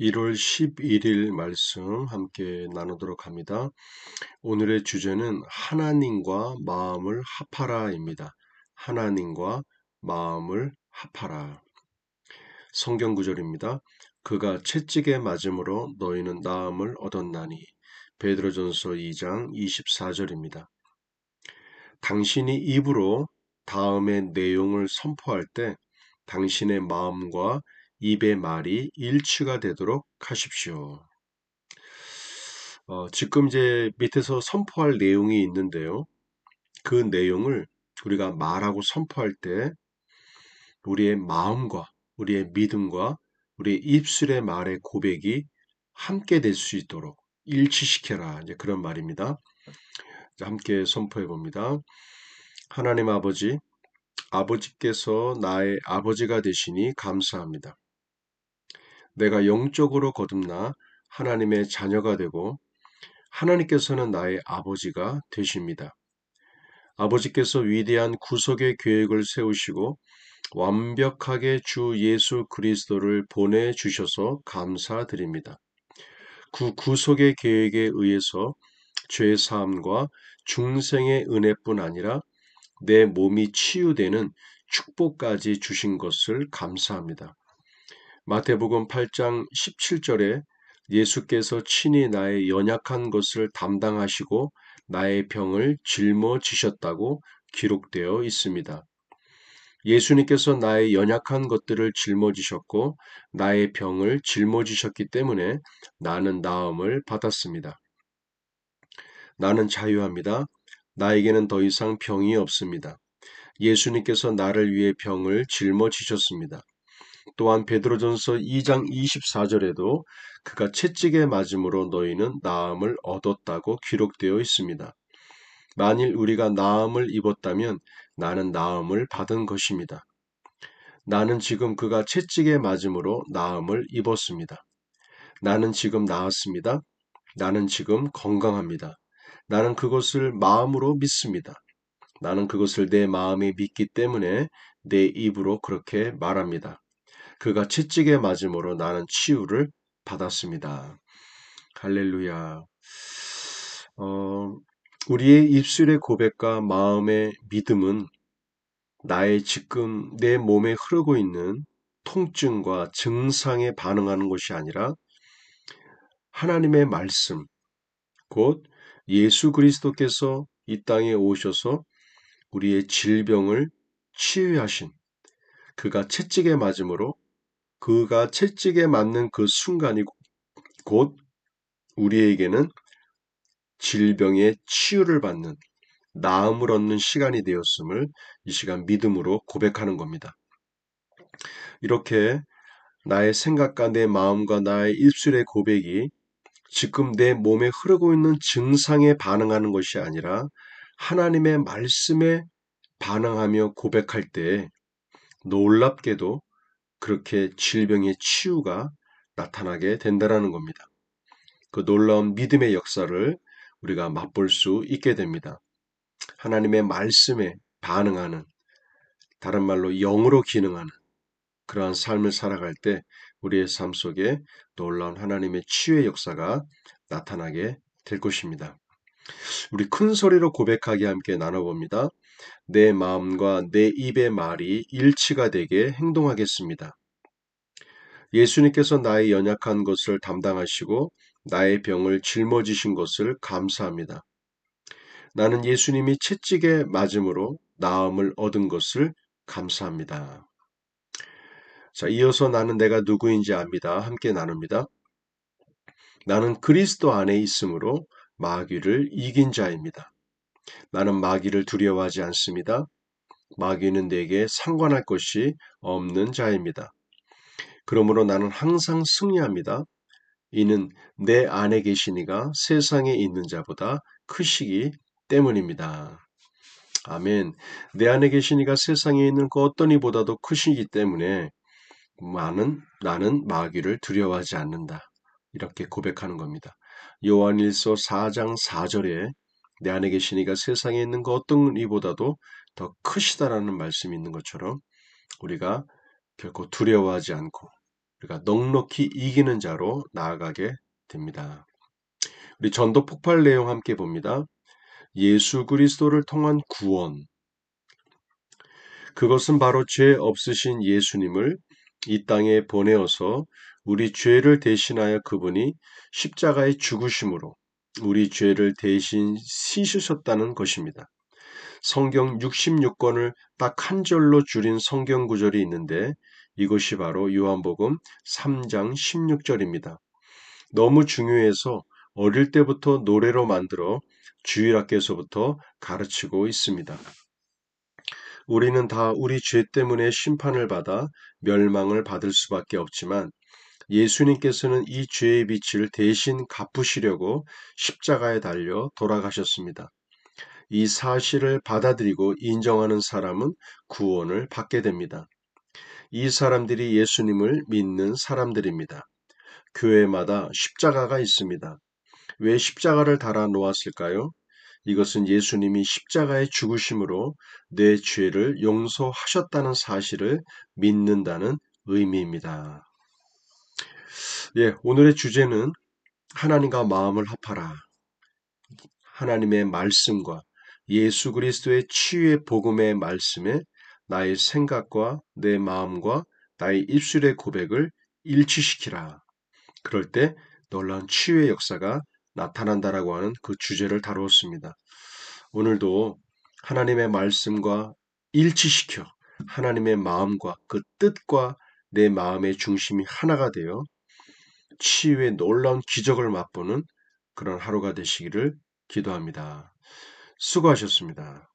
1월 11일 말씀 함께 나누도록 합니다. 오늘의 주제는 하나님과 마음을 합하라입니다. 하나님과 마음을 합하라. 성경 구절입니다. 그가 채찍에 맞음으로 너희는 나음을 얻었나니. 베드로전서 2장 24절입니다. 당신이 입으로 다음의 내용을 선포할 때 당신의 마음과 입의 말이 일치가 되도록 하십시오. 어, 지금 이제 밑에서 선포할 내용이 있는데요. 그 내용을 우리가 말하고 선포할 때 우리의 마음과 우리의 믿음과 우리의 입술의 말의 고백이 함께 될 수 있도록 일치시켜라. 이제 그런 말입니다. 함께 선포해 봅니다. 하나님 아버지, 아버지께서 나의 아버지가 되시니 감사합니다. 내가 영적으로 거듭나 하나님의 자녀가 되고 하나님께서는 나의 아버지가 되십니다. 아버지께서 위대한 구속의 계획을 세우시고 완벽하게 주 예수 그리스도를 보내주셔서 감사드립니다. 그 구속의 계획에 의해서 죄 사함과 중생의 은혜뿐 아니라 내 몸이 치유되는 축복까지 주신 것을 감사합니다. 마태복음 8장 17절에 예수께서 친히 나의 연약한 것을 담당하시고 나의 병을 짊어지셨다고 기록되어 있습니다. 예수님께서 나의 연약한 것들을 짊어지셨고 나의 병을 짊어지셨기 때문에 나는 나음을 받았습니다. 나는 자유합니다. 나에게는 더 이상 병이 없습니다. 예수님께서 나를 위해 병을 짊어지셨습니다. 또한 베드로전서 2장 24절에도 그가 채찍에 맞음으로 너희는 나음을 얻었다고 기록되어 있습니다. 만일 우리가 나음을 입었다면 나는 나음을 받은 것입니다. 나는 지금 그가 채찍에 맞음으로 나음을 입었습니다. 나는 지금 나았습니다. 나는 지금 건강합니다. 나는 그것을 마음으로 믿습니다. 나는 그것을 내 마음에 믿기 때문에 내 입으로 그렇게 말합니다. 그가 채찍에 맞음으로 나는 치유를 받았습니다. 할렐루야. 어, 우리의 입술의 고백과 마음의 믿음은 나의 지금 내 몸에 흐르고 있는 통증과 증상에 반응하는 것이 아니라 하나님의 말씀, 곧 예수 그리스도께서 이 땅에 오셔서 우리의 질병을 치유하신 그가 채찍에 맞음으로 그가 채찍에 맞는 그 순간이 곧 우리에게는 질병의 치유를 받는 나음을 얻는 시간이 되었음을 이 시간 믿음으로 고백하는 겁니다. 이렇게 나의 생각과 내 마음과 나의 입술의 고백이 지금 내 몸에 흐르고 있는 증상에 반응하는 것이 아니라 하나님의 말씀에 반응하며 고백할 때 놀랍게도 그렇게 질병의 치유가 나타나게 된다라는 겁니다. 그 놀라운 믿음의 역사를 우리가 맛볼 수 있게 됩니다. 하나님의 말씀에 반응하는 다른 말로 영으로 기능하는 그러한 삶을 살아갈 때 우리의 삶 속에 놀라운 하나님의 치유의 역사가 나타나게 될 것입니다. 우리 큰 소리로 고백하기 함께 나눠봅니다. 내 마음과 내 입의 말이 일치가 되게 행동하겠습니다. 예수님께서 나의 연약한 것을 담당하시고 나의 병을 짊어지신 것을 감사합니다. 나는 예수님이 채찍에 맞음으로 나음을 얻은 것을 감사합니다. 자, 이어서 나는 내가 누구인지 압니다. 함께 나눕니다. 나는 그리스도 안에 있으므로 마귀를 이긴 자입니다. 나는 마귀를 두려워하지 않습니다. 마귀는 내게 상관할 것이 없는 자입니다. 그러므로 나는 항상 승리합니다. 이는 내 안에 계시니가 세상에 있는 자보다 크시기 때문입니다. 아멘. 내 안에 계시니가 세상에 있는 그 어떤 이보다도 크시기 때문에 나는, 나는 마귀를 두려워하지 않는다. 이렇게 고백하는 겁니다. 요한일서 4장 4절에 내 안에 계시니가 세상에 있는 그 어떤 이보다도 더 크시다라는 말씀이 있는 것처럼 우리가 결코 두려워하지 않고 우리가 넉넉히 이기는 자로 나아가게 됩니다. 우리 전도 폭발 내용 함께 봅니다. 예수 그리스도를 통한 구원. 그것은 바로 죄 없으신 예수님을 이 땅에 보내어서 우리 죄를 대신하여 그분이 십자가에 죽으심으로 우리 죄를 대신 씻으셨다는 것입니다. 성경 66권을 딱 한 절로 줄인 성경 구절이 있는데 이것이 바로 요한복음 3장 16절입니다. 너무 중요해서 어릴 때부터 노래로 만들어 주일학교에서부터 가르치고 있습니다. 우리는 다 우리 죄 때문에 심판을 받아 멸망을 받을 수밖에 없지만 예수님께서는 이 죄의 빛을 대신 갚으시려고 십자가에 달려 돌아가셨습니다. 이 사실을 받아들이고 인정하는 사람은 구원을 받게 됩니다. 이 사람들이 예수님을 믿는 사람들입니다. 교회마다 십자가가 있습니다. 왜 십자가를 달아 놓았을까요? 이것은 예수님이 십자가의 죽으심으로 내 죄를 용서하셨다는 사실을 믿는다는 의미입니다. 예, 오늘의 주제는 하나님과 마음을 합하라. 하나님의 말씀과 예수 그리스도의 치유의 복음의 말씀에 나의 생각과 내 마음과 나의 입술의 고백을 일치시키라. 그럴 때 놀라운 치유의 역사가 나타난다라고 하는 그 주제를 다루었습니다. 오늘도 하나님의 말씀과 일치시켜 하나님의 마음과 그 뜻과 내 마음의 중심이 하나가 되어 치유의 놀라운 기적을 맛보는 그런 하루가 되시기를 기도합니다. 수고하셨습니다.